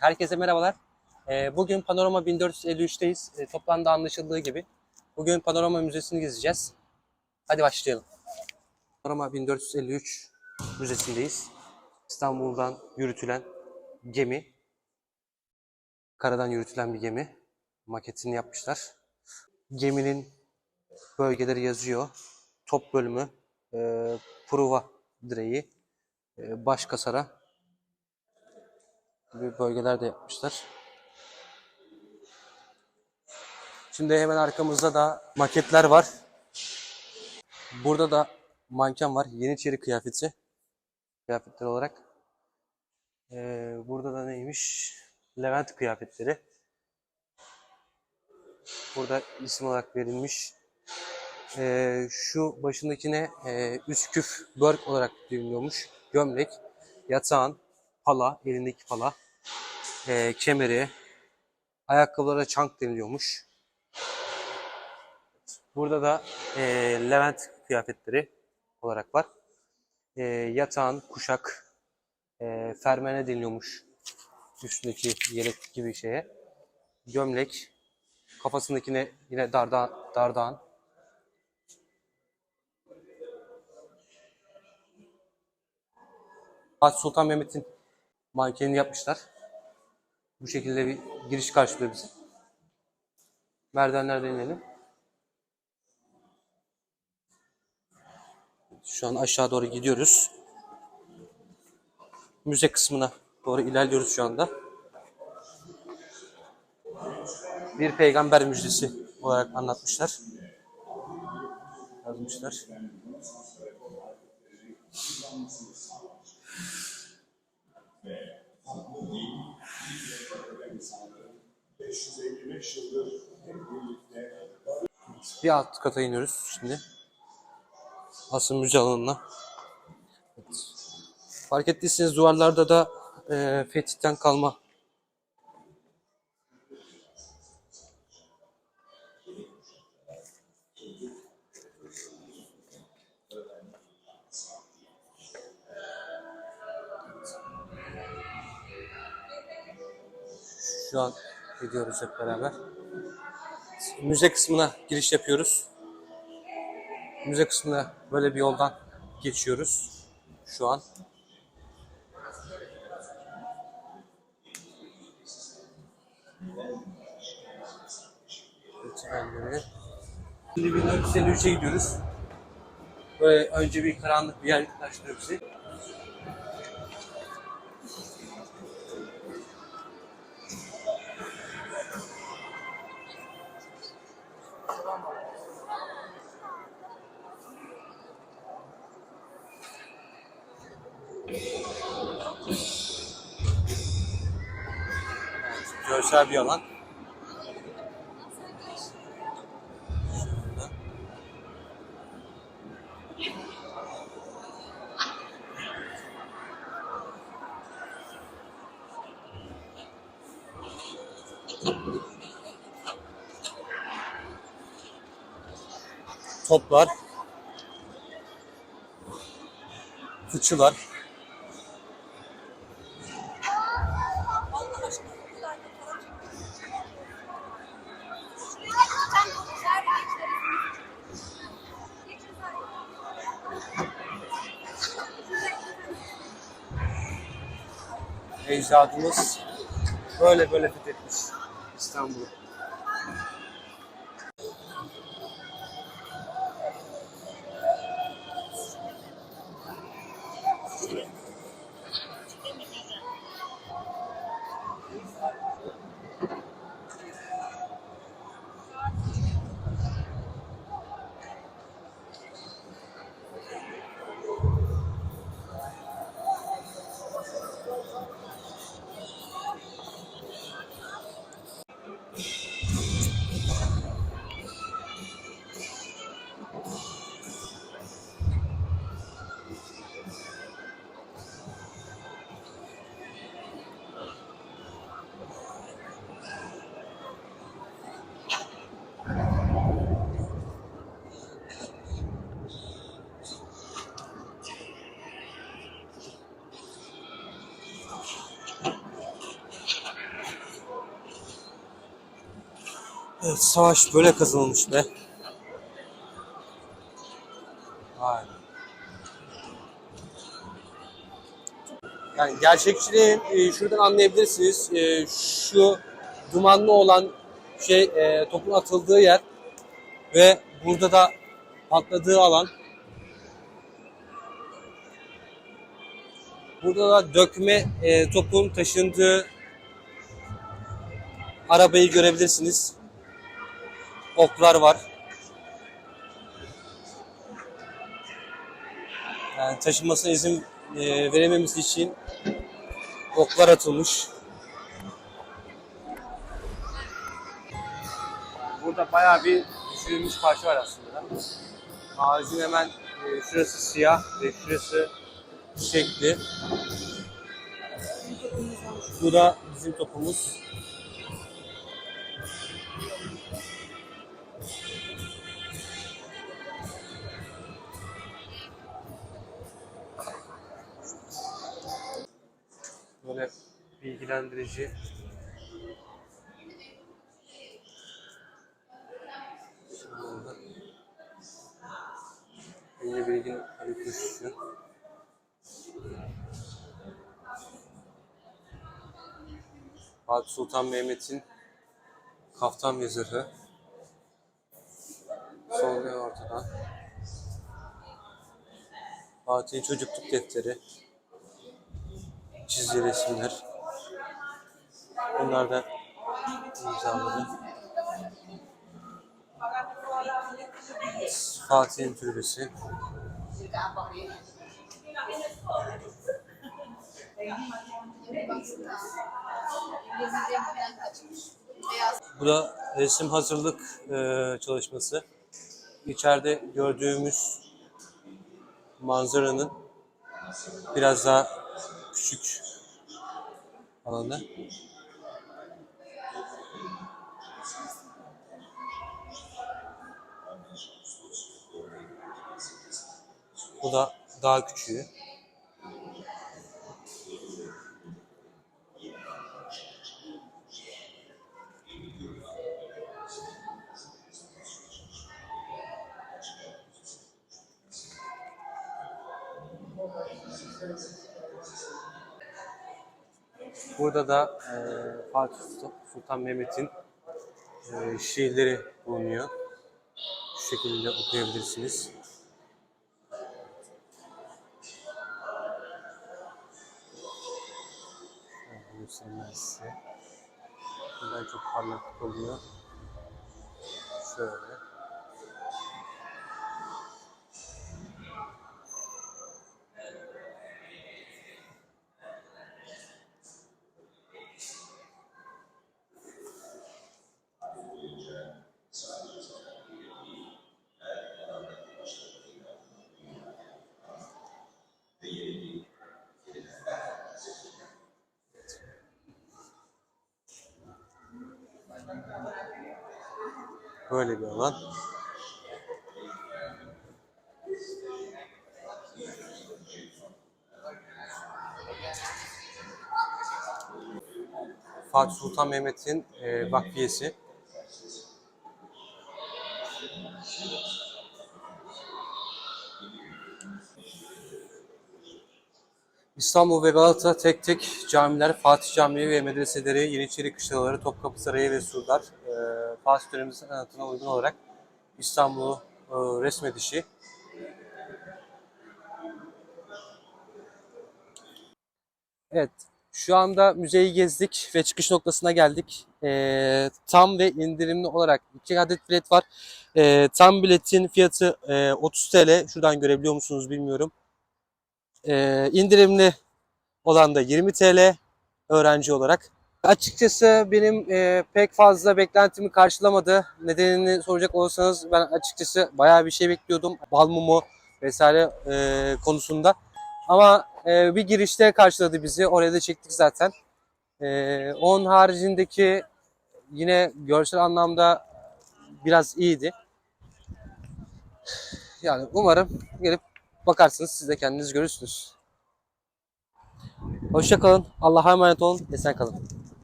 Herkese merhabalar. Ee, bugün Panorama 1453'teyiz. Ee, toplamda anlaşıldığı gibi. Bugün Panorama Müzesi'ni gezeceğiz. Hadi başlayalım. Panorama 1453 Müzesi'ndeyiz. İstanbul'dan yürütülen gemi. Karadan yürütülen bir gemi. Maketini yapmışlar. Geminin bölgeleri yazıyor. Top bölümü, e, pruva direği, e, baş kasara, gibi bölgeler de yapmışlar. Şimdi hemen arkamızda da maketler var. Burada da manken var. Yeniçeri kıyafeti. Kıyafetler olarak. Ee, burada da neymiş? Levent kıyafetleri. Burada isim olarak verilmiş. Ee, şu başındakine e, Üsküf Börk olarak biliniyormuş. Gömlek, yatağın, pala, elindeki pala, e, kemeri, ayakkabılara çank deniliyormuş. Burada da e, Levent kıyafetleri olarak var. E, yatağın, kuşak, e, fermene deniliyormuş üstündeki yelek gibi şeye. Gömlek, kafasındakine yine darda, dardağın. Fatih Sultan Mehmet'in mankenini yapmışlar. Bu şekilde bir giriş karşılıyor bizi. Merdivenlerden inelim. Şu an aşağı doğru gidiyoruz. Müze kısmına doğru ilerliyoruz şu anda. Bir peygamber müjdesi olarak anlatmışlar. Yazmışlar. Bir alt kata iniyoruz şimdi. Asıl müze. Evet. Fark ettiyseniz duvarlarda da e, Fetih'ten kalma Şu an gidiyoruz hep beraber. Müze kısmına giriş yapıyoruz. Müze kısmına böyle bir yoldan geçiyoruz şu an. Şimdi 1453'e gidiyoruz. Böyle önce bir karanlık bir yer karşılıyor bizi. Görsel bir alan. Toplar. Fıçılar. Ecdadımız böyle böyle fethetmiş İstanbul'u. Evet, savaş böyle kazanılmış be. Vay. Yani gerçekçiliği e, şuradan anlayabilirsiniz. E, şu dumanlı olan şey e, topun atıldığı yer ve burada da patladığı alan. Burada da dökme e, topun taşındığı arabayı görebilirsiniz. Oklar var. Yani taşınmasına izin e, verememesi için oklar atılmış. Burada bayağı bir düşürülmüş parça var aslında. Ağacın hemen e, şurası siyah ve şurası çiçekli. Bu da bizim topumuz. Bilgilendirici. Ünlü bilgin Ali Kuşçu. Fatih Sultan Mehmet'in kaftan ve zırhı. Solda ortada. Fatih'in çocukluk defteri. Çizgi resimler. Bunlar da imzaları. Fatih'in türbesi. Bu da resim hazırlık e, çalışması. İçeride gördüğümüz manzaranın biraz daha küçük alanda. Bu da daha küçüğü. Burada da e, Fatih Sultan Mehmet'in e, şiirleri bulunuyor. Şu şekilde okuyabilirsiniz. Göstereyim ben size. Buradan çok parlaklık oluyor. Şöyle. Böyle bir alan. Fatih Sultan Mehmet'in e, vakfiyesi. İstanbul ve Galata tek tek camiler, Fatih Camii ve medreseleri, Yeniçeri Kışlaları, Topkapı Sarayı ve surlar Fatih dönemi sanatına uygun olarak İstanbul'u e, resmedişi. Evet, şu anda müzeyi gezdik ve çıkış noktasına geldik. E, tam ve indirimli olarak iki adet bilet var. E, tam biletin fiyatı e, 30 TL. Şuradan görebiliyor musunuz bilmiyorum. E, indirimli olan da 20 TL öğrenci olarak. Açıkçası benim e, pek fazla beklentimi karşılamadı. Nedenini soracak olursanız ben açıkçası bayağı bir şey bekliyordum. Bal mumu vesaire e, konusunda. Ama e, bir girişte karşıladı bizi. Oraya da çektik zaten. E, onun haricindeki yine görsel anlamda biraz iyiydi. Yani umarım gelip bakarsınız siz de kendiniz görürsünüz. Hoşça kalın. Allah'a emanet olun. Esen kalın.